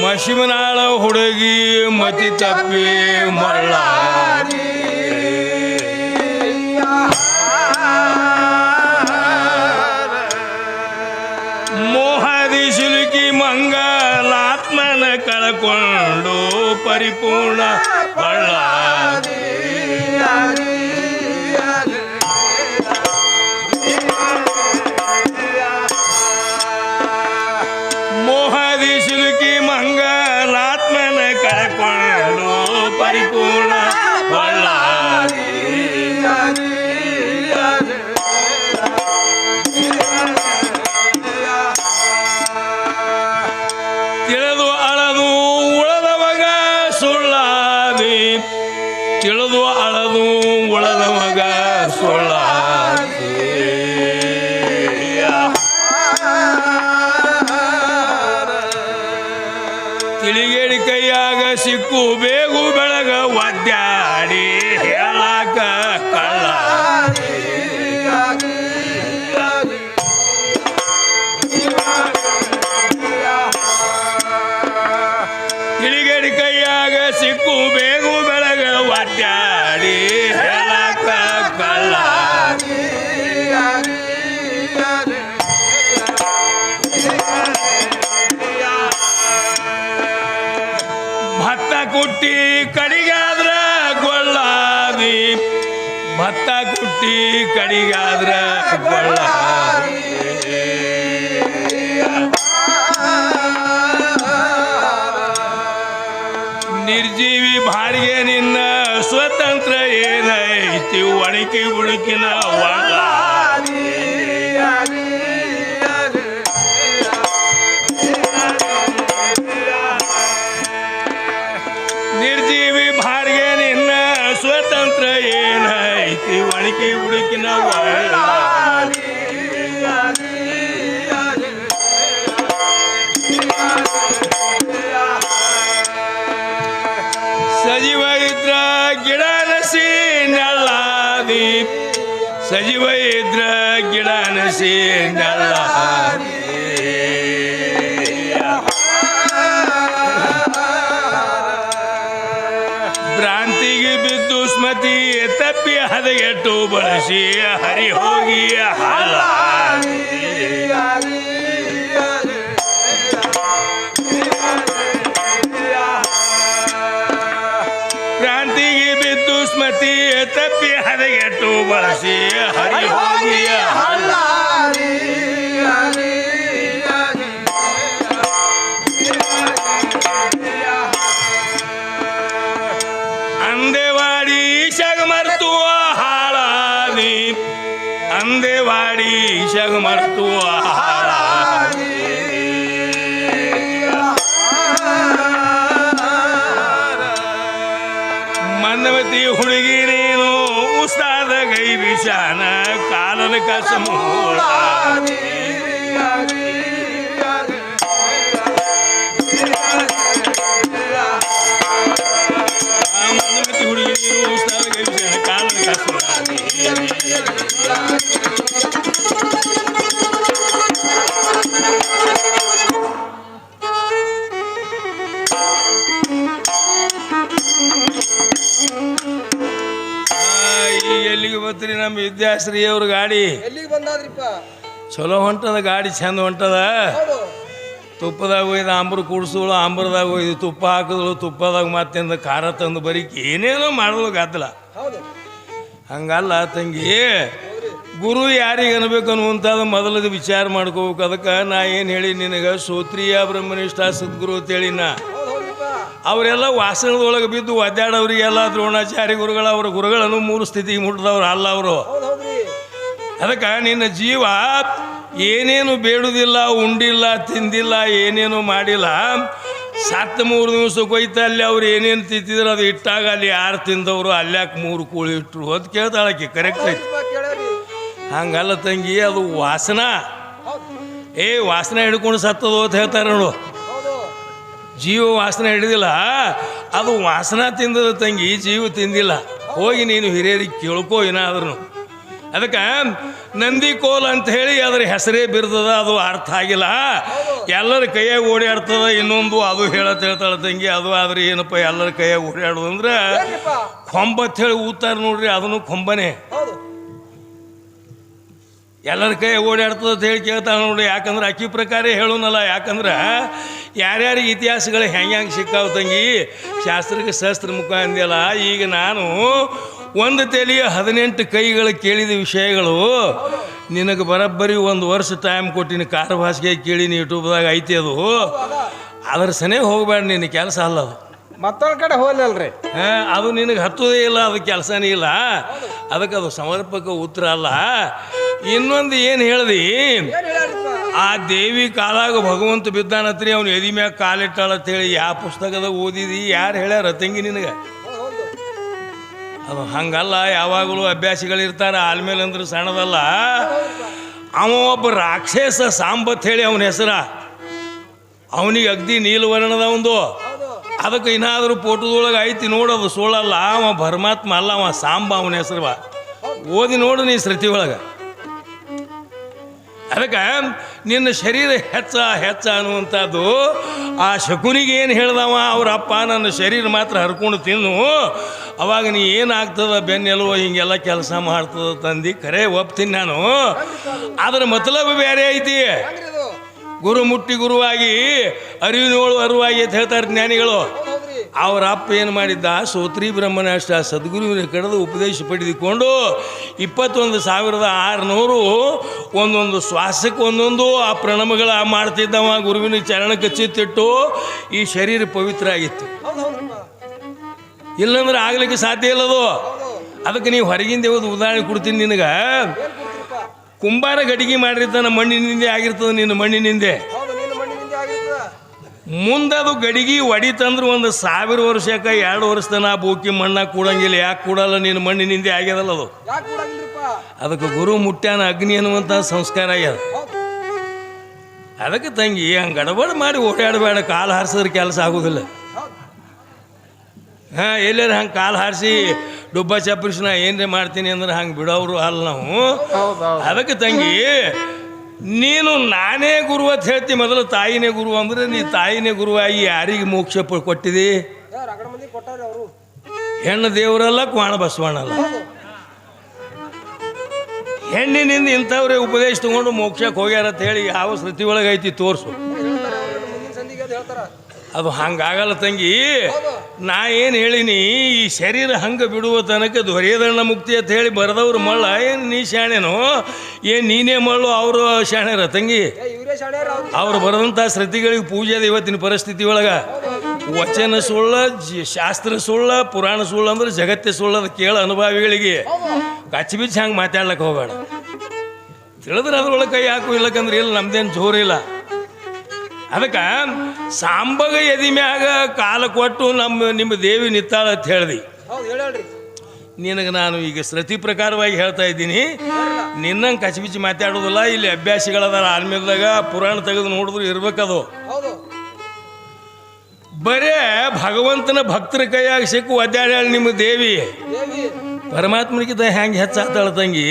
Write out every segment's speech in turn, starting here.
ಮಶಿಮನಾಳ ಹುಡುಗಿ ಮತಿ ತಪ್ಪಿ ಮಳ್ಳ ಮೋಹದಿ ಸಿಲುಕಿ ಮಂಗಲಾತ್ಮನ ಕಳಕೊಂಡು ಪರಿಪೂರ್ಣ ಬಳ್ಳ ಕೈಯಾಗ ಸಿಕ್ಕು ಬೇಗು ಬೆಳಗ ಒದ್ದಾಡಿ ಹೇಳಾಕ ಕಳ್ಳ ತಿಳಿಗೇಡಿ ಕೈಯಾಗ ಸಿಕ್ಕು ಬೇಗು ಬೆಳಗ ಒದ್ದಾಡಿ. ಕುಟ್ಟಿ ಕಡಿಗಾದ್ರ ಗೊಳ್ಳಾದಿ ಭತ್ತ ಕುಟ್ಟಿ ಕಡಿಗಾದ್ರ ಗೊಳ್ಳಾದಿ ನಿರ್ಜೀವಿ ಬಾಡಿಗೆ ನಿನ್ನ ಸ್ವತಂತ್ರ ಏನೈತಿ? ಒಣಕಿ ಉಳುಕಿನ ಒಳ ಸ್ವತಂತ್ರ ಏನೈತಿ? ಒಣಕಿ ಹುಡುಕಿನ ಸಜೀವ ಗಿಡ ನಸಿ ನಲ್ಲಾದಿ ಸಜೀವ ಇದ್ರ ಗಿಡ ನಸಿ ನೆಳ್ಳಾದಿ. ಸ್ಮತಿ ತಪ್ಪಿ ಹದಗೆಟ್ಟು ಬಳಸಿ, ಹರಿ ಹೋಗಿ ಹಲ ಕ್ರಾಂತಿಗೆ ಬಿದ್ದು ಸ್ಮತಿ ತಪ್ಪಿ ಹದಗೆಟ್ಟು ಬಳಸಿ, ಹರಿ ಹೋಗಿ ಹಲ್ಲ ಅಂದೇವಾಡಿ ಈಶಾಗ ಮರ್ತು ಹಾಳಾದಿ ಮಂದವತಿ ಹುಡುಗಿ ನೀನು ಉಸ್ತಾದ ಗೈ ವಿಷಾನ ಕಾಲನ ಕಸಮೂಳ ಮಂದವತಿ ಹುಡುಗಿ ನೀನು ಉಸ್ತಾದ ಗೈ ವಿಷಾನ ಕಾಲನ ಕಸಮೂಳ ವಿದ್ಯಾಶ್ರೀ ಅವ್ರ ಗಾಡಿ. ಎಲ್ಲಿಗೆ ಬಂದಾದ್ರಿಪ್ಪ? ಚಲೋ ಹೊಂಟದ ಗಾಡಿ ಚಂದ ಹೊಂಟದ. ತುಪ್ಪದಾಗ ಒಯ್ದು ಆಂಬ್ರ ಕೂಡ್ಸೋಳು ಆಂಬ್ರದಾಗ ಒಯ್ದು ತುಪ್ಪ ಹಾಕಿದಳು ತುಪ್ಪದಾಗ ಮತ್ತಿಂದ ಖಾರ ತಂದು ಬರೀಕ್ ಏನೇನೋ ಮಾಡಿದ್ಳು ಗದ್ದಲ. ಹಂಗಲ್ಲ ತಂಗಿ. ಗುರು ಯಾರಿಗೆ ಅನ್ಬೇಕು ಅನ್ನುವಂಥದ್ದು ಮೊದಲದ ವಿಚಾರ ಮಾಡ್ಕೋಬೇಕು. ಅದಕ್ಕೆ ನಾ ಏನು ಹೇಳಿ ನಿನಗೆ? ಸೋತ್ರಿಯ ಬ್ರಹ್ಮನಿಷ್ಠ ಸದ್ಗುರು ಅಂತೇಳಿ ನಾ. ಅವರೆಲ್ಲ ವಾಸನದೊಳಗೆ ಬಿದ್ದು ಒದ್ದಾಡೋರಿಗೆಲ್ಲ ದ್ರೋಣಾಚಾರ್ಯ ಗುರುಗಳ ಅವರ ಗುರುಗಳನ್ನು ಮೂರು ಸ್ಥಿತಿಗೆ ಮುಟ್ಟಿದವ್ರು ಅಲ್ಲ ಅವರು. ಅದಕ್ಕೆ ನಿನ್ನ ಜೀವ ಏನೇನು ಬೇಡುವುದಿಲ್ಲ ಉಂಡಿಲ್ಲ ತಿಂದಿಲ್ಲ ಏನೇನು ಮಾಡಿಲ್ಲ ಸತ್ತ ಮೂರು ದಿವಸಕ್ಕೆ ಹೋಯ್ತಾ ಅಲ್ಲಿ ಅವ್ರು ಏನೇನು ತಿಂತಿದ್ರು ಅದು ಇಟ್ಟಾಗ ಅಲ್ಲಿ ಯಾರು ತಿಂದವರು ಅಲ್ಯಾಕೆ ಮೂರು ಕೂಳಿ ಇಟ್ಟರು ಅಂತ ಕೇಳ್ತಾಳಕ್ಕೆ ಕರೆಕ್ಟ್ ಐತಿ ಹಂಗಲ್ಲ ತಂಗಿ ಅದು ವಾಸನ. ಏ ವಾಸನೆ ಹಿಡ್ಕೊಂಡು ಸತ್ತದು ಅಂತ ಹೇಳ್ತಾರೆ ನೋಡು. ಜೀವ ವಾಸನೆ ಹಿಡಿದಿಲ್ಲ ಅದು ವಾಸನ ತಿಂದದ ತಂಗಿ ಜೀವ ತಿಂದಿಲ್ಲ. ಹೋಗಿ ನೀನು ಹಿರಿಯರಿಗೆ ಕೇಳ್ಕೋ ಏನಾದ್ರೂ ಅದಕ್ಕೆ ನಂದಿ ಕೋಲ್ ಅಂತ ಹೇಳಿ ಅದ್ರ ಹೆಸರೇ ಬಿರ್ದದ ಅದು ಅರ್ಥ ಆಗಿಲ್ಲ. ಎಲ್ಲರ ಕೈಯಾಗ ಓಡಾಡ್ತದ ಇನ್ನೊಂದು ಅದು ಹೇಳತ್ ಹೇಳ್ತಾಳೆ ತಂಗಿ ಅದು ಆದ್ರೆ ಏನಪ್ಪ ಎಲ್ಲರ ಕೈಯಾಗ ಓಡಾಡೋದು ಅಂದ್ರೆ ಕೊಂಬತ್ ಹೇಳಿ ಊತಾರ ನೋಡ್ರಿ ಅದನ್ನು ಕೊಂಬನೇ. ಎಲ್ಲರ ಕೈ ಓಡಾಡ್ತದ ಅಂತ ಹೇಳಿ ಕೇಳ್ತಾಳೆ ನೋಡ್ರಿ ಯಾಕಂದ್ರೆ ಅಕ್ಕಿ ಪ್ರಕಾರ ಹೇಳೋನಲ್ಲ ಯಾಕಂದ್ರೆ ಯಾರ್ಯಾರಿಗೆ ಇತಿಹಾಸಗಳು ಹೆಂಗೆ ಹೆಂಗೆ ಸಿಕ್ಕಾವ ತಂಗಿ ಶಾಸ್ತ್ರಕ್ಕೆ ಶಾಸ್ತ್ರ ಮುಖ ಅಂದಿಲ್ಲ ಈಗ ನಾನು ಒಂದು ತೆಲಿಯ ಹದಿನೆಂಟು ಕೈಗಳು ಕೇಳಿದ ವಿಷಯಗಳು ನಿನಗೆ ಬರೋಬ್ಬರಿ ಒಂದು ವರ್ಷ ಟೈಮ್ ಕೊಟ್ಟಿನಿ ಕಾರ್ ಭಾಷೆಗೆ ಕೇಳಿನಿ ಯೂಟ್ಯೂಬ್ದಾಗ ಐತಿ ಅದು. ಅದ್ರ ಸನೆ ಹೋಗಬೇಡ ನಿನ್ನ ಕೆಲಸ ಅಲ್ಲ ಅದು. ಮತ್ತೊಂದು ಕಡೆ ಹೋಗಲ್ರಿ ಹಾಂ ಅದು ನಿನಗೆ ಹತ್ತೋದೇ ಇಲ್ಲ ಅದು ಕೆಲಸನೇ ಇಲ್ಲ. ಅದಕ್ಕೆ ಅದು ಸಮರ್ಪಕ ಉತ್ತರ ಅಲ್ಲ. ಇನ್ನೊಂದು ಏನು ಹೇಳ್ದಿ? ಆ ದೇವಿ ಕಾಲಾಗ ಭಗವಂತ ಬಿದ್ದಾನತ್ರಿ ಅವ್ನು ಎದಿ ಮ್ಯಾಗ ಕಾಲಿಟ್ಟಾಳ ಅಂತೇಳಿ ಯಾವ ಪುಸ್ತಕದಾಗ ಓದಿದಿ ಯಾರು ಹೇಳ್ಯಾರ ತಂಗಿ ನಿನಗೆ? ಅದು ಹಂಗಲ್ಲ, ಯಾವಾಗಲೂ ಅಭ್ಯಾಸಿಗಳಿರ್ತಾರೆ ಆಲ್ಮೇಲೆ ಅಂದ್ರೆ ಸಣ್ಣದಲ್ಲ. ಅವ ಒಬ್ಬ ರಾಕ್ಷಸ ಸಾಂಬತ್ ಹೇಳಿ ಅವನ ಹೆಸರ. ಅವನಿಗೆ ಅಗ್ದಿ ನೀಲವರ್ಣದ ಒಂದು. ಅದಕ್ಕೆ ಇನ್ನಾದರೂ ಫೋಟೋದೊಳಗೆ ಐತಿ ನೋಡೋದು ಸುಳ್ಳಲ್ಲ. ಅವ ಪರಮಾತ್ಮ ಅಲ್ಲ, ಅವ ಸಾಂಬ ಅವನ ಹೆಸರು ಓದಿ ನೋಡು ನೀ ಸೃತಿ ಒಳಗೆ. ಅದಕ್ಕೆ ನಿನ್ನ ಶರೀರ ಹೆಚ್ಚ ಹೆಚ್ಚ ಅನ್ನುವಂಥದ್ದು ಆ ಶಕುನಿಗೆ ಏನು ಹೇಳ್ದವ? ಅವ್ರ ಅಪ್ಪ ನನ್ನ ಶರೀರ ಮಾತ್ರ ಹರ್ಕೊಂಡು ತಿನ್ನು. ಅವಾಗ ನೀ ಏನಾಗ್ತದ ಬೆನ್ನೆಲುವ ಹಿಂಗೆಲ್ಲ ಕೆಲಸ ಮಾಡ್ತದ ತಂದು? ಕರೆ ಒಪ್ತೀನಿ ನಾನು. ಅದರ ಮತಲಬ್ ಬೇರೆ ಐತಿ. ಗುರು ಮುಟ್ಟಿ ಗುರುವಾಗಿ ಅರಿವಿನೋಳು ಅರಿವಾಗಿ ಅಂತ ಹೇಳ್ತಾರೆ ಜ್ಞಾನಿಗಳು. ಅವರ ಅಪ್ಪ ಏನು ಮಾಡಿದ್ದ? ಸೋತ್ರಿ ಬ್ರಹ್ಮನಾಷ್ಟ ಸದ್ಗುರುವಿನ ಕಡೆದು ಉಪದೇಶ ಪಡೆದುಕೊಂಡು ಇಪ್ಪತ್ತೊಂದು ಸಾವಿರದ ಆರುನೂರು ಒಂದೊಂದು ಶ್ವಾಸಕ್ಕೆ ಒಂದೊಂದು ಆ ಪ್ರಣಮಗಳ ಮಾಡ್ತಿದ್ದವ ಗುರುವಿನ ಚರಣ ಚಿತ್ತಿಟ್ಟು ಈ ಶರೀರ ಪವಿತ್ರ ಆಗಿತ್ತು ಇಲ್ಲಂದ್ರೆ ಆಗ್ಲಿಕ್ಕೆ ಸಾಧ್ಯ ಇಲ್ಲದು ಅದಕ್ಕೆ ನೀವು ಹೊರಗಿಂದ ಯಾವುದು ಉದಾಹರಣೆ ಕೊಡ್ತೀನಿ ನಿನಗೆ. ಕುಂಬಾರ ಗಡಿಗೆ ಮಾಡಿರ್ತಾನೆ ಮಣ್ಣಿನಿಂದೆ ಆಗಿರ್ತದೆ ನಿನ್ನ ಮಣ್ಣಿನಿಂದೆ. ಮುಂದದು ಗಡಿಗೆ ಒಡಿತಂದ್ರೆ ಒಂದು ಸಾವಿರ ವರ್ಷಕ್ಕೆ ಎರಡು ವರ್ಷ ತನ ಬೂಕಿ ಮಣ್ಣ ಕೂಡಂಗಿಲ್ಲ. ಯಾಕೆ ಕೂಡಲ್ಲ? ನಿನ್ನ ಮಣ್ಣಿನಿಂದೆ ಆಗ್ಯದಲ್ಲ ಅದು. ಅದಕ್ಕೆ ಗುರು ಮುಟ್ಟ್ಯಾನ ಅಗ್ನಿ ಅನ್ನುವಂಥ ಸಂಸ್ಕಾರ ಆಗ್ಯದ. ಅದಕ್ಕೆ ತಂಗಿ ಹಂಗೆ ಗಡಬಡ ಮಾಡಿ ಓಡಾಡಬೇಡ ಕಾಲು ಹಾರಿಸಿದ್ರೆ ಕೆಲಸ ಆಗೋದಿಲ್ಲ. ಹಾಂ ಎಲ್ಲಾರು ಹಂಗೆ ಕಾಲು ಹಾರಿಸಿ ಡುಬ್ಬ ಚಪ್ಪರಿಸಿ ನಾ ಏನ್ರಿ ಮಾಡ್ತೀನಿ ಅಂದ್ರೆ ಹಂಗೆ ಬಿಡೋರು ಅಲ್ಲ ನಾವು. ಅದಕ್ಕೆ ತಂಗಿ ನೀನು ನಾನೇ ಗುರು ಅಂತ ಹೇಳ್ತಿ ಮೊದಲು ತಾಯಿನೇ ಗುರು ಅಂದ್ರೆ ನೀ ತಾಯಿನೇ ಗುರುವಾಗಿ ಯಾರಿಗೆ ಮೋಕ್ಷ ಕೊಟ್ಟಿದಿ? ಹೆಣ್ಣು ದೇವರಲ್ಲ, ಕ್ವಾಣ ಬಸವಣ್ಣಲ್ಲ. ಹೆಣ್ಣಿನಿಂದ ಇಂಥವ್ರೆ ಉಪದೇಶ ತಗೊಂಡು ಮೋಕ್ಷಕ್ಕೆ ಹೋಗ್ಯಾರ ಅಂತ ಹೇಳಿ ಯಾವ ಶ್ರುತಿ ಒಳಗೈತಿ, ತೋರಿಸು. ಅದು ಹಂಗಾಗಲ್ಲ ತಂಗಿ. ನಾ ಏನು ಹೇಳಿನಿ, ಈ ಶರೀರ ಹಂಗೆ ಬಿಡುವ ತನಕ ದೊರೆಯದಣ್ಣ ಮುಕ್ತಿ ಅಂತ ಹೇಳಿ ಬರೆದವ್ರು ಮಳ್ಳ. ಏನು ನೀ ಶಾಣೆನೋ, ಏನು ನೀನೇ ಮಳ್ಳು, ಅವರು ಶಾಣ್ಯರ ತಂಗಿ. ಅವ್ರು ಬರೆದಂಥ ಶ್ರುತಿಗಳಿಗೆ ಪೂಜೆ ಅದ ಇವತ್ತಿನ ಪರಿಸ್ಥಿತಿ ಒಳಗೆ. ವಚನ ಸುಳ್ಳ ಶಾಸ್ತ್ರ ಸುಳ್ಳ, ಪುರಾಣ ಸುಳ್ಳು ಅಂದ್ರೆ ಜಗತ್ತೇ ಸುಳ್ಳು ಅದು ಕೇಳ ಅನುಭವಿಗಳಿಗೆ. ಕಚ್ಚಿ ಬಿಚ್ಚಿ ಹಂಗೆ ಮಾತಾಡ್ಲಕ್ಕೆ ಹೋಗೋಣ ತಿಳಿದ್ರೆ ಅದ್ರೊಳಗೆ ಕೈ ಹಾಕು, ಇಲ್ಲಕಂದ್ರೆ ಇಲ್ಲ, ನಮ್ದೇನು ಜೋರಿಲ್ಲ ಅದಕ್ಕೆ ಸಾಂಬಗ ಎದಿ ಮ್ಯಾಗ ಕಾಲ ಕೊಟ್ಟು ನಮ್ಮ ನಿಮ್ಮ ದೇವಿ ನಿತ್ತಾಳ ಅಂತ ಹೇಳ್ದಿ. ನಿನಗೆ ನಾನು ಈಗ ಶ್ರತಿ ಪ್ರಕಾರವಾಗಿ ಹೇಳ್ತಾ ಇದ್ದೀನಿ. ನಿನ್ನಂಗೆ ಕಚ್ಬಿಚ್ಚಿ ಮಾತಾಡೋದಿಲ್ಲ ಇಲ್ಲಿ ಅಭ್ಯಾಸಿಗಳದಾರ ಆಲ್ಮೇಲ್ದಾಗ ಪುರಾಣ ತೆಗೆದು ನೋಡಿದ್ರು ಇರ್ಬೇಕದು. ಬರೇ ಭಗವಂತನ ಭಕ್ತರ ಕೈಯಾಗ ಸಿಕ್ಕು ಒದ್ದಾಡ್ಯಾಳ ನಿಮ್ಮ ದೇವಿ. ದೇವಿ. ಪರಮಾತ್ಮನಿಗಿಂತ ಹೆಂಗೆ ಹೆಚ್ಚಾತಾಳ ತಂಗಿ?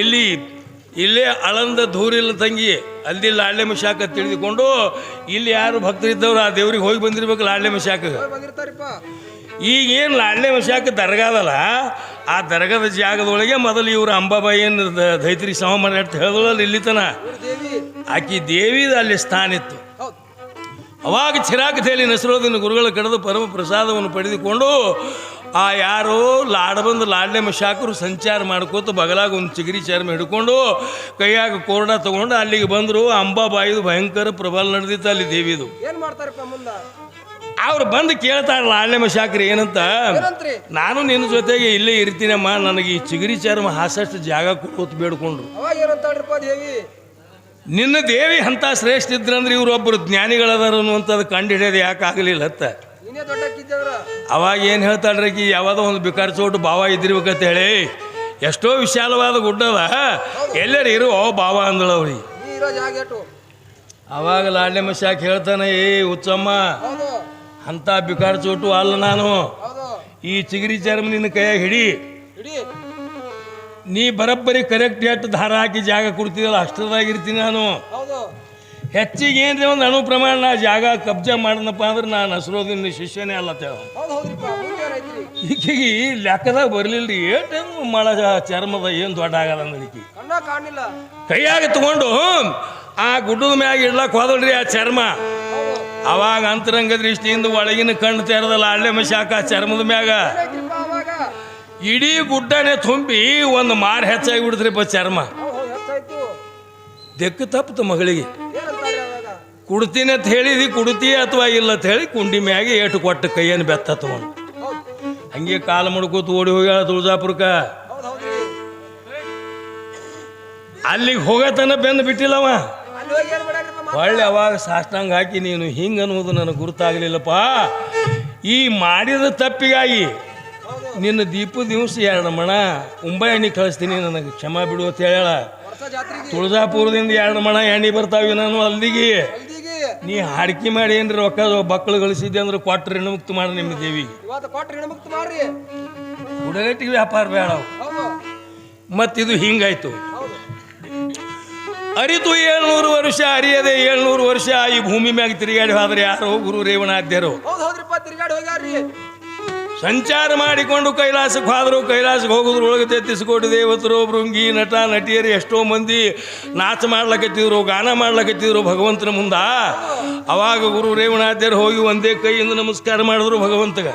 ಇಲ್ಲಿ ಇಲ್ಲೇ ಅಳಂದ ದೂರಿಲ್ಲ ತಂಗಿ ಅಲ್ಲಿ ಲಾಳ್ಯಮ ಶಾಖ ತಿಳಿದುಕೊಂಡು ಇಲ್ಲಿ ಯಾರು ಭಕ್ತರಿದ್ದವ್ರು ಆ ದೇವ್ರಿಗೆ ಹೋಗಿ ಬಂದಿರ್ಬೇಕು ಲಾಳ್ಯಮ ಶಾಖ ಈಗೇನು ಏನು ಲಾಡ್ಲೆ ಮಶಾಕ ದರ್ಗಾದಲ್ಲ ಆ ದರ್ಗಾದ ಜಾಗದೊಳಗೆ ಮೊದಲು ಇವರು ಅಂಬಾಬಾಯಿಯನ್ನು ದೈತ್ರಿ ಸಮ ಮಾಡಿ ಅಂತ ಹೇಳಿದ್ರಲ್ಲ ಇಲ್ಲಿ ತನ. ಆಕಿ ದೇವಿದ ಅಲ್ಲಿ ಸ್ಥಾನ ಇತ್ತು. ಅವಾಗ ಚಿರಾಕತೆಯಲ್ಲಿ ನಸರೋದಿನ ಗುರುಗಳ ಕಡೆದು ಪರಮ ಪ್ರಸಾದವನ್ನು ಪಡೆದುಕೊಂಡು ಆ ಯಾರು ಲಾಡ ಬಂದು ಲಾಡ್ಲೆ ಮಶಾಕರು ಸಂಚಾರ ಮಾಡ್ಕೋತ ಬಗಲಾಗ ಒಂದು ಚಿಗರಿ ಚರ್ಮ ಹಿಡ್ಕೊಂಡು ಕೈಯಾಗ ಕೋರ್ಡ ತಗೊಂಡು ಅಲ್ಲಿಗೆ ಬಂದರು. ಅಂಬಾಬಾಯಿದು ಭಯಂಕರ ಪ್ರಬಲ ನಡೆದಿತ್ತು ಅಲ್ಲಿ ದೇವಿದು. ಏನು ಮಾಡ್ತಾರಪ್ಪ ಮುಂದೆ? ಅವ್ರು ಬಂದು ಕೇಳ್ತಾರೆ ಲಾಡ್ಲೆ ಮಶಾಕರಿ ಏನಂತ? ನಾನು ನಿನ್ನ ಜೊತೆಗೆ ಇಲ್ಲೇ ಇರ್ತೀನಮ್ಮ. ನನಗೆ ಈ ಚಿಗರಿ ಚರ್ಮ ಹಾಸಷ್ಟು ಜಾಗ ಕೊಟ್ಟು ಬೇಡ್ಕೊಂಡ್ರು. ನಿನ್ನ ದೇವಿ ಅಂತ ಶ್ರೇಷ್ಠ ಇದ್ರಂದ್ರೆ ಇವರೊಬ್ಬರು ಜ್ಞಾನಿಗಳದಾರ ಅನ್ನುವಂಥದ್ದು ಕಂಡು ಹಿಡಿಯೋದು ಯಾಕೆ ಆಗಲಿಲ್ಲ ಅತ್ತ. ಅವಾಗ ಏನು ಹೇಳ್ತಾಳ್ರಿ ಆಕಿ ಯಾವುದೋ ಒಂದು ಬಿಕಾರ ಚೋಟು ಭಾವ ಇದ್ದಿರ್ಬೇಕಂತ ಹೇಳಿ ಎಷ್ಟೋ ವಿಶಾಲವಾದ ಗುಡ್ಡದ ಎಲ್ಲರೂ ಇರು ಭಾವ ಅಂದಳವ್ರಿ ಅವಾಗ ಲಾಡ್ಲೆ ಮಶಾಕ್ ಹೇಳ್ತಾನೆ ಏ ಹುಚ್ಚಮ್ಮ ಅಂಥ ಬಿಕಾರ ಚೋಟು ಅಲ್ಲ ನಾನು. ಈ ಚಿಗರಿ ಚರ್ಮ ನಿನ್ನ ಕೈಯಾಗ ಹಿಡಿ. ನೀ ಬರಬ್ಬರಿ ಕರೆಕ್ಟ್ ಎಷ್ಟು ದಾರ ಹಾಕಿ ಜಾಗ ಕೊಡ್ತಿದ್ದಲ್ಲ ಅಷ್ಟರದಾಗಿರ್ತೀನಿ ನಾನು. ಹೆಚ್ಚಿಗೆ ಏನ್ರಿ ಒಂದು ಅಣು ಪ್ರಮಾಣ ನಾ ಜಾಗ ಕಬ್ಜಾ ಮಾಡಿದ್ನಪ್ಪ ಅಂದ್ರೆ ನಾನು ಹಸ್ರೋದಿನ ಶಿಷ್ಯನೇ ಅಲ್ಲ ತೇವ ಹೌದು ಹೌದ್ರಿಪ್ಪ ಮುಂದೇನೈತ್ರಿ ಈಕೆಗೆ ಲೆಕ್ಕದಾಗ ಬರಲಿಲ್ಲ ರೀ ಏಟು ಮಳ ಚರ್ಮದ ಏನು ದೊಡ್ಡ ಆಗಲ್ಲ ಅಂದ್ರೆ ಕೈಯಾಗ ತಗೊಂಡು ಆ ಗುಡ್ಡದ ಮ್ಯಾಗ ಇಡ್ಲಕ್ಕೆ ಹೋದಳ್ರಿ ಆ ಚರ್ಮ. ಅವಾಗ ಅಂತರಂಗ ದೃಷ್ಟಿಯಿಂದ ಒಳಗಿನ ಕಣ್ಣು ತೆರೆದಲ್ಲ ಹಳ್ಳೆ ಮಶಾಕ ಚರ್ಮದ ಮ್ಯಾಗ. ಇಡೀ ಗುಡ್ಡನೇ ತುಂಬಿ ಒಂದು ಮಾರು ಹೆಚ್ಚಾಗಿ ಬಿಡ್ತ್ರಿಪ್ಪ ಚರ್ಮ. ದೆಕ್ಕು ತಪ್ಪಿತು ಮಗಳಿಗೆ. ಕುಡ್ತೀನಿ ಅಂತ ಹೇಳಿದಿ ಕುಡ್ತಿ ಅಥವಾ ಇಲ್ಲ ಅಂತ ಹೇಳಿ ಕುಂಡಿ ಮ್ಯಾಗೆ ಏಟು ಕೊಟ್ಟು ಕೈಯನ್ನು ಬೆತ್ತ ತಗೊಂಡು ಹಂಗೆ ಕಾಲು ಮುಡ್ಕೋತ ಓಡಿ ಹೋಗ್ಯಾಳ ತುಳಜಾಪುರಕ್ಕೆ. ಅಲ್ಲಿಗೆ ಹೋಗತನ ಬೆಂದು ಬಿಟ್ಟಿಲ್ಲವ? ಹೊಳ್ಳಿ ಅವಾಗ ಸಾಷ್ಟಾಂಗ ಹಾಕಿ, ನೀನು ಹಿಂಗೆ ಅನ್ನೋದು ನನಗೆ ಗುರುತಾಗಲಿಲ್ಲಪ್ಪ. ಈ ಮಾಡಿದ ತಪ್ಪಿಗಾಗಿ ನಿನ್ನ ದೀಪ ದಿವಸ ಎರಡು ಮಣ ಮುಂಬೈ ಎಣ್ಣೆ ಕಳಿಸ್ತೀನಿ, ನನಗೆ ಕ್ಷಮ ಬಿಡು ಅಂತ ಹೇಳ ತುಳಜಾಪುರದಿಂದ ಎರಡು ಮಣ ಎಣ್ಣೆ ಬರ್ತಾವೆ ನಾನು ಅಲ್ಲಿಗೆ. ನೀ ಹಾಡಿಕೆ ಮಾಡಿ ಏನ್ರಿ ರೊಕ್ಕ ಬಕ್ಕಳು ಗಳಿಸಿದ್ದೆ ಅಂದ್ರೆ ಕೊಟ್ರೆ ಮುಕ್ತ ಮಾಡಿ ನಿಮ್ಮ ದೇವಿಗೆ. ಇವತ್ತು ಕೊಟ್ರಿ ಹೆಣ್ಮಕ್ತು ಮಾಡ್ರಿ. ಹುಡುಗಟ್ಟಿಗೆ ವ್ಯಾಪಾರ ಬೇಡ ಮತ್ತಿದು ಹಿಂಗಾಯ್ತು. ಅರಿತು ಏಳ್ನೂರು ವರ್ಷ ಅರಿಯದೆ ಏಳ್ನೂರು ವರ್ಷ ಈ ಭೂಮಿ ಮ್ಯಾಗ ತಿರುಗಾಡಿ ಹೋದ್ರೆ ಯಾರು ಗುರು ರೇವಣಾದ್ಯರು ಸಂಚಾರ ಮಾಡಿಕೊಂಡು ಕೈಲಾಸಕ್ಕೆ ಹೋದರು ಕೈಲಾಸಕ್ಕೆ ಹೋಗಿದ್ರು ಒಳಗೆ ತೆತ್ತಿಸ್ಕೊಟ್ಟು ದೇವತರು ಭೃಂಗಿ ನಟ ನಟಿಯರು ಎಷ್ಟೋ ಮಂದಿ ನಾಚ ಮಾಡ್ಲಕತ್ತಿದ್ರು ಗಾನ ಮಾಡ್ಲಕತ್ತಿದ್ರು ಭಗವಂತನ ಮುಂದ. ಅವಾಗ ಗುರು ರೇವಣಾದ್ಯರು ಹೋಗಿ ಒಂದೇ ಕೈಯಿಂದ ನಮಸ್ಕಾರ ಮಾಡಿದ್ರು ಭಗವಂತಗ.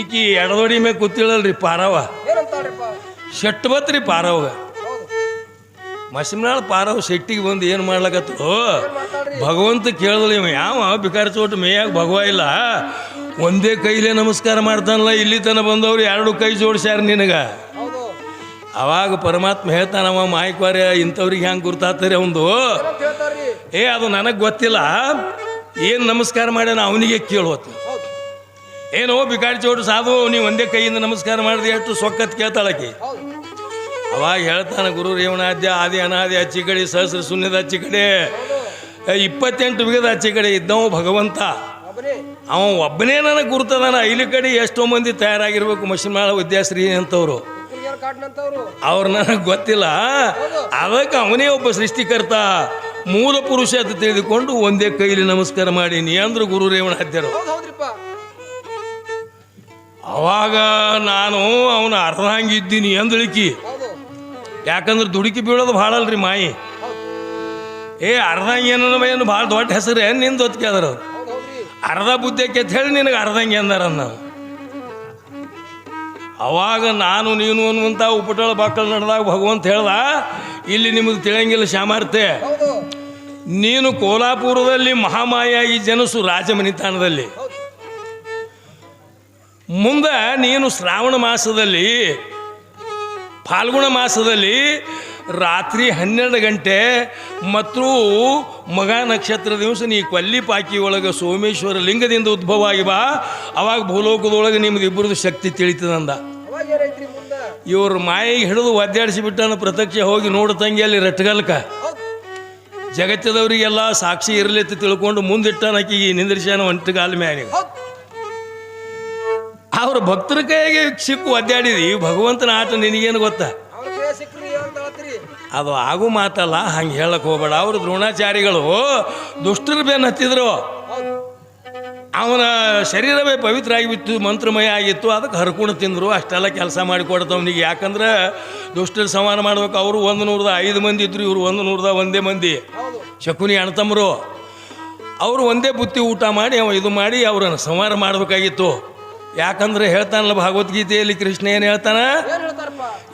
ಈಕಿ ಎಡದೊಡಿ ಮೇಲೆ ಕೂತಿಳಲ್ರಿ ಪಾರವ ಶೆಟ್ಟು ಶೆಟ್ ಬತ್ರಿ ಪಾರವ್ಗ ಮಸಿಮನಾಳ್ ಪಾರವ್ ಶೆಟ್ಟಿಗೆ ಬಂದು ಏನು ಮಾಡ್ಲಕತ್ತು? ಭಗವಂತ ಕೇಳಿದ್ಲಿ ಯಾವ ಬಿಕಾರ ಚೋಟ ಮೇಯಾಗ ಭಗವ ಇಲ್ಲ. ಒಂದೇ ಕೈಲೇ ನಮಸ್ಕಾರ ಮಾಡ್ತಾನಲ್ಲ, ಇಲ್ಲಿ ತನ ಬಂದವರು ಎರಡು ಕೈ ಜೋಡಿಸ್ಯಾರ ನಿನಗ. ಅವಾಗ ಪರಮಾತ್ಮ ಹೇಳ್ತಾನವ ಮಾಯಕ್ವಾರ್ಯ ಇಂಥವ್ರಿಗೆ ಹೆಂಗೆ ಗುರ್ತಾತಾರೆ ಅವಂದು. ಏ, ಅದು ನನಗೆ ಗೊತ್ತಿಲ್ಲ. ಏನು ನಮಸ್ಕಾರ ಮಾಡ್ಯಾನ ಅವನಿಗೆ ಕೇಳುವತ್ತ ಏನೋ ಬಿಕಾಡಿ ಚೋಟು ಸಾಧು ನೀವು ಒಂದೇ ಕೈಯಿಂದ ನಮಸ್ಕಾರ ಮಾಡಿದ್ರೆ ಎಷ್ಟು ಸೊಕ್ಕತ್ ಕೇಳ್ತಾಳಕಿ ಅವಾಗ ಹೇಳ್ತಾನೆ ಗುರು, ರೇವಣಾದ್ಯ, ಆದಿ, ಅನಾದಿ, ಅಚ್ಚಿ ಕಡೆ, ಸಹಸ್ರ, ಶೂನ್ಯದ ಅಚ್ಚಿ ಕಡೆ, ಇಪ್ಪತ್ತೆಂಟು ಬಿಗದ ಅಚ್ಚಿ ಕಡೆ ಇದ್ದವ ಭಗವಂತ. ಅವ ಒಬ್ಬನೇ ನನಗೆ ಗುರುತದಾನ. ಇಲ್ಲಿ ಕಡೆ ಎಷ್ಟೋ ಮಂದಿ ತಯಾರಾಗಿರ್ಬೇಕು ಮಶಿಮಾಳ ವಿದ್ಯಾಶ್ರೀ ಅಂತವ್ರು. ಅವ್ರು ನನಗೆ ಗೊತ್ತಿಲ್ಲ. ಅದಕ್ಕೆ ಅವನೇ ಒಬ್ಬ ಸೃಷ್ಟಿಕರ್ತ. ಮೂಲ ಪುರುಷ ಅಂತ ತಿಳಿದುಕೊಂಡು ಒಂದೇ ಕೈಲಿ ನಮಸ್ಕಾರ ಮಾಡೀನಿ ಅಂದ್ರು ಗುರು ಹೌದು ಹೌದ್ರಿಪ್ಪ. ಅವಾಗ ನಾನು ಅವನ ಅರ್ಧಂಗಿದ್ದೀನಿ ಅಂದಳಿಕಿ. ಹೌದು. ಯಾಕಂದ್ರೆ ದುಡುಕಿ ಬೀಳೋದು ಭಾಳ ಅಲ್ರಿ ಮಾಯಿ. ಏ ಹಂಗೆ ಏನೋ ಏನು ಭಾಳ ದೊಡ್ಡ ಹೆಸರು ಏನು ನಿಂದು ಹೊತ್ತಿಗೆ ಅರ್ಧ ಬುದ್ಧಕ್ಕೆ ಅಂತ ಹೇಳಿ ನಿನಗೆ ಅರ್ಧಂಗೆ ಅಂದಾರ ನಾವು ಅವಾಗ ನಾನು ನೀನು ಅನ್ನುವಂಥ ಉಪಟಳ ಬಾಕಲ್ ನಡೆದಾಗ ಭಗವಂತ ಹೇಳ್ದ ಇಲ್ಲಿ ನಿಮಗೆ ತಿಳಿಯಂಗಿಲ್ಲ ಶ್ಯಾಮಾರ್ತೆ ನೀನು ಕೋಲಾಪುರದಲ್ಲಿ ಮಹಾಮಾಯಾಗಿ ಜನಸು ರಾಜಮನಿತಾನದಲ್ಲಿ ಮುಂದೆ ನೀನು ಶ್ರಾವಣ ಮಾಸದಲ್ಲಿ ಫಾಲ್ಗುಣ ಮಾಸದಲ್ಲಿ ರಾತ್ರಿ ಹನ್ನೆರಡು ಗಂಟೆ ಮತ್ತು ಮಗ ನಕ್ಷತ್ರ ದಿವಸ ನೀ ಕೊಲ್ಲಿ ಪಾಕಿ ಒಳಗೆ ಸೋಮೇಶ್ವರ ಲಿಂಗದಿಂದ ಉದ್ಭವ ಆಗಿ ಬಾ. ಅವಾಗ ಭೂಲೋಕದೊಳಗೆ ನಿಮ್ದು ಇಬ್ಬರದು ಶಕ್ತಿ ತಿಳಿತದಂದ. ಇವರು ಮಾಯಿಗೆ ಹಿಡಿದು ಒದ್ದಾಡಿಸಿ ಬಿಟ್ಟನ ಪ್ರತ್ಯಕ್ಷ ಹೋಗಿ ನೋಡು ತಂಗಿ ಅಲ್ಲಿ ರಟ್ಗಲ್ಕ. ಜಗತ್ತದವರಿಗೆಲ್ಲ ಸಾಕ್ಷಿ ಇರಲಿತ್ತು ಅಂತ ತಿಳ್ಕೊಂಡು ಮುಂದಿಟ್ಟನ ಆಕಿಗೆ ನಿಂದ್ರಿಸ್ಯಾನ ಒಂಟಗಾಲ ಮ್ಯಾಲೆ ಅವ್ರ ಭಕ್ತರ ಕೈಗೆ ಸಿಕ್ಕು ಒದ್ದಾಡಿದಿ. ಭಗವಂತನ ಆಟ ನಿನಗೇನು ಗೊತ್ತಾ? ಅದು ಆಗು ಮಾತಲ್ಲ, ಹಂಗೆ ಹೇಳಕ್ ಹೋಗ್ಬೇಡ. ಅವರು ದ್ರೋಣಾಚಾರಿಗಳು, ದುಷ್ಟರ ಬೇನ್ ಹತ್ತಿದ್ರು. ಅವನ ಶರೀರವೇ ಪವಿತ್ರ ಆಗಿತ್ತು ಮಂತ್ರಮಯ ಆಗಿತ್ತು, ಅದಕ್ಕೆ ಹರ್ಕೊಂಡು ತಿಂದರು. ಅಷ್ಟೆಲ್ಲ ಕೆಲಸ ಮಾಡಿಕೊಡ್ತವನಿಗೆ ಯಾಕಂದ್ರೆ ದುಷ್ಟರ ಸಮಾನ ಮಾಡ್ಬೇಕು. ಅವರು ಒಂದು ನೂರದ ಐದು ಮಂದಿ ಇದ್ರು, ಇವರು ಒಂದು ನೂರದ ಒಂದೇ ಮಂದಿ. ಶಕುನಿ ಅಣ್ಣತಮ್ಮರು ಅವರು ಒಂದೇ ಬುತ್ತಿ ಊಟ ಮಾಡಿ, ಅವ ಇದು ಮಾಡಿ, ಅವ್ರನ್ನ ಸಂಹಾರ ಮಾಡಬೇಕಾಗಿತ್ತು. ಯಾಕಂದ್ರೆ ಹೇಳ್ತಾನಲ್ಲ ಭಗವದ್ಗೀತೆಯಲ್ಲಿ ಕೃಷ್ಣ ಏನು ಹೇಳ್ತಾನ?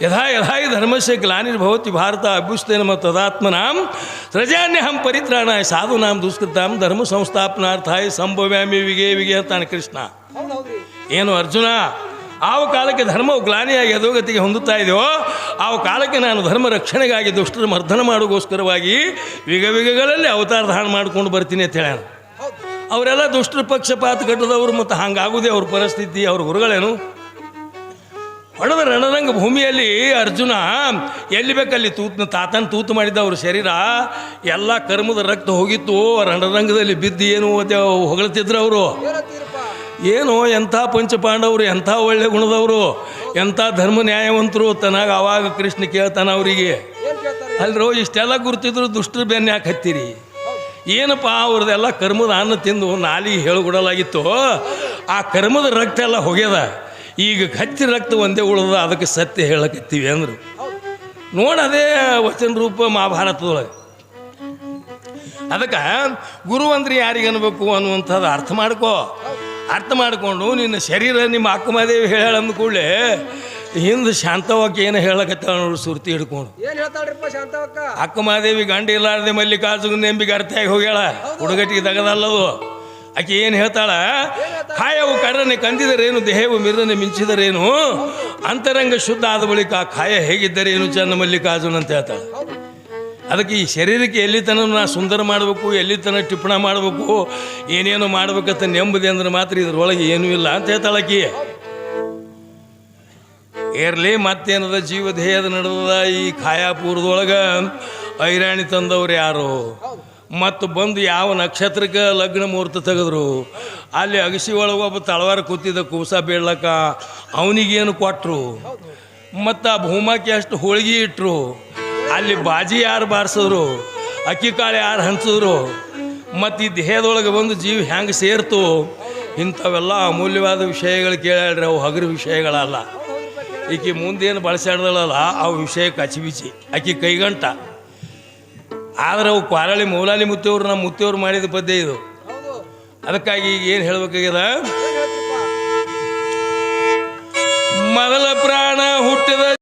ಯಥಾ ಯಥಾ ಧರ್ಮಸ್ಯ ಗ್ಲಾನಿರ್ಭವತಿ ಭಾರತ ಅಭ್ಯುಸ್ತೇನ ತದಾತ್ಮನಾಂ ಸೃಜಾನ್ಯಹಂ ಪರಿತ್ರಾಣಾಯ ಸಾಧುನಾಂ ದುಷ್ಕೃತಾಂ ಧರ್ಮ ಸಂಸ್ಥಾಪನಾರ್ಥಾಯ ಸಂಭವ್ಯಾಮಿ ವಿಗೆ ವಿಗೆ ಅಂತಾನೆ ಕೃಷ್ಣ. ಏನು ಅರ್ಜುನ ಆವ ಕಾಲಕ್ಕೆ ಧರ್ಮವು ಗ್ಲಾನಿಯಾಗಿ ಅಧೋಗತಿಗೆ ಹೊಂದುತ್ತಾ ಇದೆಯೋ ಆವ ಕಾಲಕ್ಕೆ ನಾನು ಧರ್ಮ ರಕ್ಷಣೆಗಾಗಿ ದುಷ್ಟರ ಮರ್ಧನ ಮಾಡೋಗೋಸ್ಕರವಾಗಿ ವಿಗ ವಿಗಗಳಲ್ಲಿ ಅವತಾರ ಧಾರಣ ಮಾಡ್ಕೊಂಡು ಬರ್ತೀನಿ ಅಂತ ಹೌದು ಅವರೆಲ್ಲ ದುಷ್ಟರ ಪಕ್ಷಪಾತ ಕಟ್ಟದವರು ಮತ್ತು ಹಾಗಾಗೋದೇ ಅವ್ರ ಪರಿಸ್ಥಿತಿ, ಅವ್ರ ಗುರುಗಳೇನು? ಹೊಡೆದ ರಣರಂಗ ಭೂಮಿಯಲ್ಲಿ ಅರ್ಜುನ ಎಲ್ಲಿ ಬೇಕಲ್ಲಿ ತೂತ್ ತಾತನ ತೂತು ಮಾಡಿದ್ದ ಅವ್ರ ಶರೀರ, ಎಲ್ಲ ಕರ್ಮದ ರಕ್ತ ಹೋಗಿತ್ತು, ರಣರಂಗದಲ್ಲಿ ಬಿದ್ದು ಏನು ಹೊಗಳ್ತಿದ್ರು ಅವರು. ಏನು ಎಂಥ ಪಂಚಪಾಂಡವರು, ಎಂಥ ಒಳ್ಳೆ ಗುಣದವರು, ಎಂಥ ಧರ್ಮ ನ್ಯಾಯವಂತರು, ತನಗ ಅವಾಗ ಕೃಷ್ಣ ಕೇಳ್ತಾನೆ ಅವರಿಗೆ. ಅಲ್ರೋ, ಇಷ್ಟೆಲ್ಲ ಗುರುತಿದ್ರು, ದುಷ್ಟರು ಬೆನ್ನ ಯಾಕೆ ಹತ್ತೀರಿ? ಏನಪ್ಪ ಅವ್ರದ್ದೆಲ್ಲ ಕರ್ಮದ ಅನ್ನ ತಿಂದು ನಾಲಿಗೆ ಹೇಳಿಕೊಡಲಾಗಿತ್ತು ಆ ಕರ್ಮದ ರಕ್ತ ಎಲ್ಲ ಹೋಗ್ಯದ. ಈಗ ಕಚ್ಚಿ ರಕ್ತ ಒಂದೇ ಉಳಿದ ಅದಕ್ಕೆ ಸತ್ಯ ಹೇಳಕತ್ತೀವಿ ಅಂದರು. ನೋಡದೇ ವಚನ ರೂಪ ಮಹಾಭಾರತದೊಳಗೆ. ಅದಕ್ಕೆ ಗುರು ಅಂದ್ರೆ ಯಾರಿಗೆ ಅನ್ಬೇಕು ಅನ್ನುವಂಥದ್ದು ಅರ್ಥ ಮಾಡ್ಕೋ. ಅರ್ಥ ಮಾಡಿಕೊಂಡು ನಿನ್ನ ಶರೀರ ನಿಮ್ಮ ಅಕ್ಕಮದೇವಿ ಹೇಳ ಅಂದ ಕೂಡಲೇ ಹಿಂದೆ ಶಾಂತವಾಗಿ ಏನು ಹೇಳಕತ್ತಾಳ ನೋಡು ಸುರ್ತಿ ಹಿಡ್ಕೊಂಡು. ಶಾಂತವಕ್ಕ? ಅಕ್ಕಮಹಾದೇವಿ ಗಂಡ ಇಲ್ಲಾರ್ದೆ ಮಲ್ಲಿಕಾರ್ಜುನ ನೆಂಬಿಗೆ ಅರ್ಥಾಗಿ ಹೋಗ್ಯಾಳ. ಹುಡುಗಟ್ಟಿಗೆ ತಗದಲ್ಲದು. ಆಕೆ ಏನು ಹೇಳ್ತಾಳ? ಕಾಯವು ಕರ್ರನೆ ಕಂದಿದರೇನು? ದೇಹವು ಮಿರ್ರನೆ ಮಿಂಚಿದರೇನು? ಅಂತರಂಗ ಶುದ್ಧ ಆದ ಬಳಿಕ ಆ ಕಾಯ ಹೇಗಿದ್ದರೇನು ಚನ್ನ ಮಲ್ಲಿಕಾರ್ಜುನ್ ಅಂತ ಹೇಳ್ತಾಳೆ. ಅದಕ್ಕೆ ಈ ಶರೀರಕ್ಕೆ ಎಲ್ಲಿ ತನ ನಾ ಸುಂದರ ಮಾಡಬೇಕು ಎಲ್ಲಿ ತನ ಟಿಪ್ಪಣ ಮಾಡಬೇಕು, ಏನೇನು ಮಾಡ್ಬೇಕಂತ ನೆಮ್ಮದಿ ಅಂದ್ರೆ ಮಾತ್ರ ಇದ್ರೊಳಗೆ ಏನೂ ಇಲ್ಲ ಅಂತ ಹೇಳ್ತಾಳಕಿ ಏರ್ಲಿ ಮತ್ತೇನದ ಜೀವ ದೇಹದ ನಡೆದ ಈ ಖಾಯಾಪೂರದೊಳಗೆ ಐರಾಣಿ ತಂದವ್ರು ಯಾರು? ಮತ್ತು ಬಂದು ಯಾವ ನಕ್ಷತ್ರಕ್ಕೆ ಲಗ್ನ ಮುಹೂರ್ತ ತೆಗೆದ್ರು? ಅಲ್ಲಿ ಅಗಸಿ ಒಳಗೆ ಒಬ್ಬ ತಳವಾರ ಕೂತಿದ್ದ ಕೂಸ ಬೀಳ್ಲಕ್ಕ ಅವನಿಗೇನು ಕೊಟ್ಟರು ಮತ್ತು ಆ ಭೂಮಕ್ಕೆ ಅಷ್ಟು ಹೋಳಿಗೆ ಇಟ್ಟರು ಅಲ್ಲಿ ಬಾಜಿ ಯಾರು ಬಾರಿಸಿದ್ರು? ಅಕ್ಕಿ ಕಾಳು ಯಾರು ಹಂಚಿದ್ರು? ಮತ್ತು ಈ ದೇಹದೊಳಗೆ ಬಂದು ಜೀವ ಹೆಂಗೆ ಸೇರ್ತು? ಇಂಥವೆಲ್ಲ ಅಮೂಲ್ಯವಾದ ವಿಷಯಗಳು ಕೇಳ್ಯಾಳ್ರಿ, ಅವು ಹಗರ ವಿಷಯಗಳಲ್ಲ. ಈಕೆ ಮುಂದೇನು ಬಳಸಾಡ್ದಳಲ್ಲ ಆ ವಿಷಯ ಕಚಿಬಿಚಿ ಆಕೆ ಕೈಗಂಟ. ಆದ್ರೆ ಅವು ಕ್ವಾರಳಿ ಮೌಲಾಲಿ ಮುತ್ತಿಯವ್ರು ನಮ್ಮ ಮುತ್ತಿಯವ್ರು ಮಾಡಿದ ಪದ್ಯ ಇದು. ಅದಕ್ಕಾಗಿ ಈಗ ಏನು ಹೇಳ್ಬೇಕಾಗ್ಯದ? ಮೊದಲ ಪ್ರಾಣ ಹುಟ್ಟಿದ